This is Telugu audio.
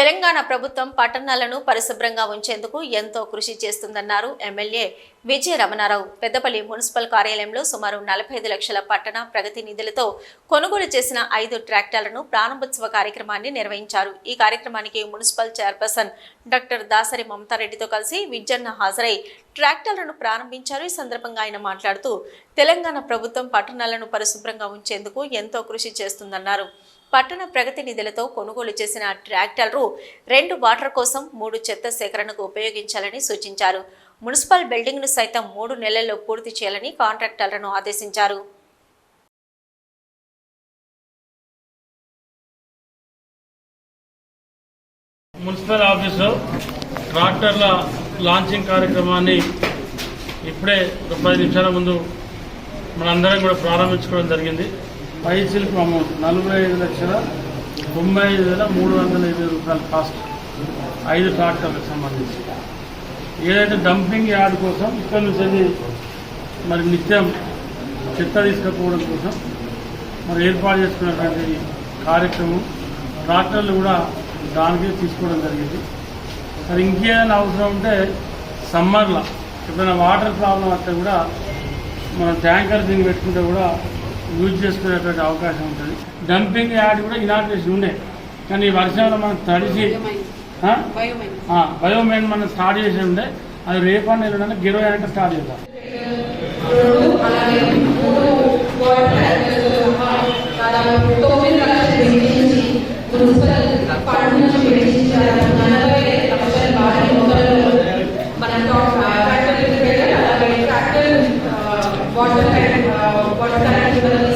తెలంగాణ ప్రభుత్వం పట్టణాలను పరిశుభ్రంగా ఉంచేందుకు ఎంతో కృషి చేస్తుందన్నారు ఎమ్మెల్యే విజయ రమణారావు పెద్దపల్లి మున్సిపల్ కార్యాలయంలో సుమారు నలభై ఐదు లక్షల పట్టణ ప్రగతి నిధులతో కొనుగోలు చేసిన ఐదు ట్రాక్టర్లను ప్రారంభోత్సవ కార్యక్రమాన్ని నిర్వహించారు. ఈ కార్యక్రమానికి మున్సిపల్ చైర్పర్సన్ డాక్టర్ దాసరి మమతారెడ్డితో కలిసి విజ్జన్న హాజరై ట్రాక్టర్లను ప్రారంభించారు. ఈ సందర్భంగా ఆయన మాట్లాడుతూ తెలంగాణ ప్రభుత్వం పట్టణాలను పరిశుభ్రంగా ఉంచేందుకు ఎంతో కృషి చేస్తుందన్నారు. పట్టణ ప్రగతి నిధులతో కొనుగోలు చేసిన ట్రాక్టర్లు రెండు వాటర్ కోసం మూడు చెత్త సేకరణకు ఉపయోగించాలని సూచించారు. మున్సిపల్ బిల్డింగ్ను సైతం మూడు నెలల్లో పూర్తి చేయాలని కాంట్రాక్టర్లను ఆదేశించారు. మున్సిపల్ ఆఫీసులో ట్రాక్టర్ల లాంచింగ్ కార్యక్రమాన్ని ఇప్పుడే ఒక పది నిమిషాల ముందు మనందరం కూడా ప్రారంభించుకోవడం జరిగింది. పైసలకు అమౌంట్ నలభై ఐదు లక్షల తొంభై ఐదు వేల మూడు వందల ఇరవై రూపాయల కాస్ట్ ఐదు ట్రాక్టర్లకు సంబంధించి. ఏదైతే డంపింగ్ యార్డ్ కోసం ఇక్కడ నుంచి మరి నిత్యం చెత్త తీసుకుపోవడం కోసం మరి ఏర్పాటు చేసుకున్నటువంటి కార్యక్రమం ట్రాక్టర్లు కూడా దానికి తీసుకోవడం జరిగింది. మరి ఇంకేదైనా అవసరం ఉంటే సమ్మర్లో ఎప్పుడైనా వాటర్ ప్రాబ్లం వస్తే కూడా మనం ట్యాంకర్ దీన్ని పెట్టుకుంటే కూడా యూజ్ చేసుకునేటువంటి అవకాశం ఉంటుంది డంపింగ్ యార్డ్ కూడా ఇనాగ్రేషన్ ఉండే కానీ ఈ వర్షంలో మనం తడిసి ఆ? ఆ, బయోమెయిన్ మనం స్టార్ట్ చేసి ఉండే అది రేపన్న ఎల్లుండి గిరవై అంటే స్టార్ట్ చేద్దాం తొమ్మిది లక్షల నుంచి municipal what uh, will happen, what current